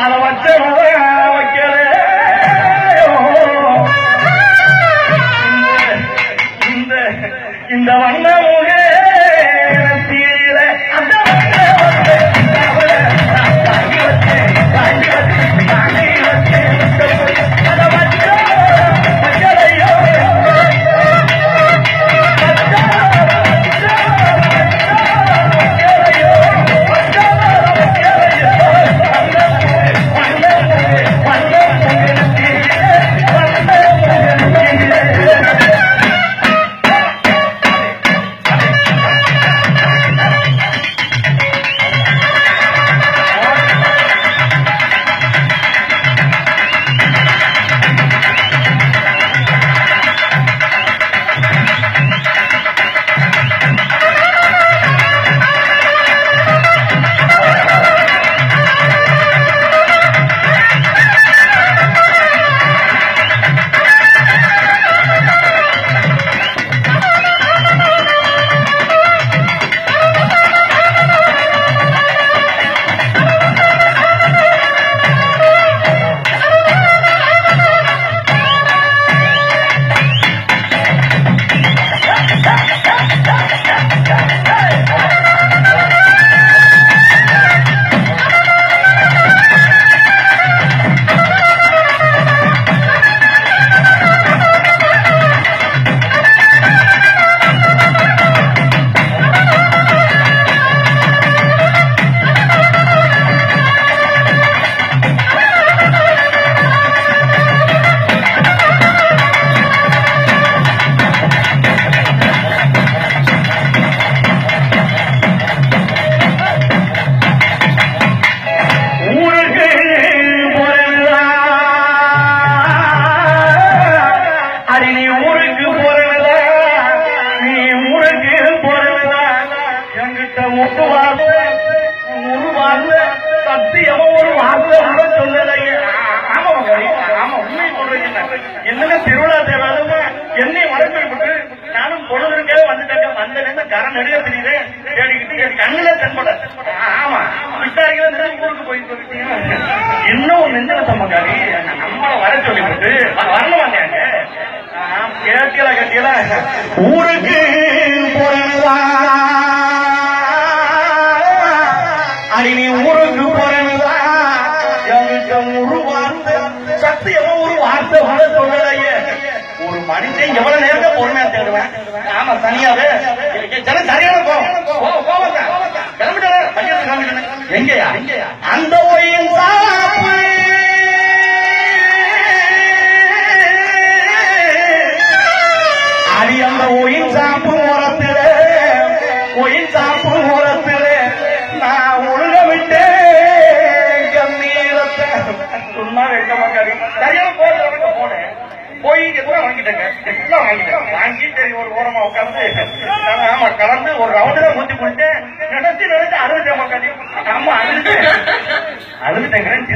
அதை வச்சு திருவிழா தேவாலும் என்னையும் வரப்பிட்டு நானும் பொழுதுக்கே வந்துட்டேன் வந்தேன் கரை நடுக தெரியுது தேடிக்கிட்டு என் கண்ணுல தென்பட ஆமா விசாரிக்கிற ஊருக்கு போயிட்டு இன்னும் ஒரு நெஞ்சல சம்பக்காரி நம்மள வர சொல்லிவிட்டு வரணும் வாங்க கேட்கல கேட்கல ஊருக்கு ஆமா தனியாவே ஜனம் சரியான கோவம் எங்கயா? அந்த ஒயின் அடி அந்த ஒயின் சாப்பு ஓரத்துல. ஒயின் சாப்பு போய் வாங்கிட்டேங்க. எல்லாம் வாங்கிட்டேன் வாங்கி சரி ஒரு ஓரமா உட்கார்ந்து ஆமா கலந்து ஒரு ரவுண்டுல ஊத்தி குடிச்சேன் நினைச்சு நினைச்சு அழுதுட்டேன் ஆமா அழுதுட்டேன். அழுதுட்டேங்கிறேன்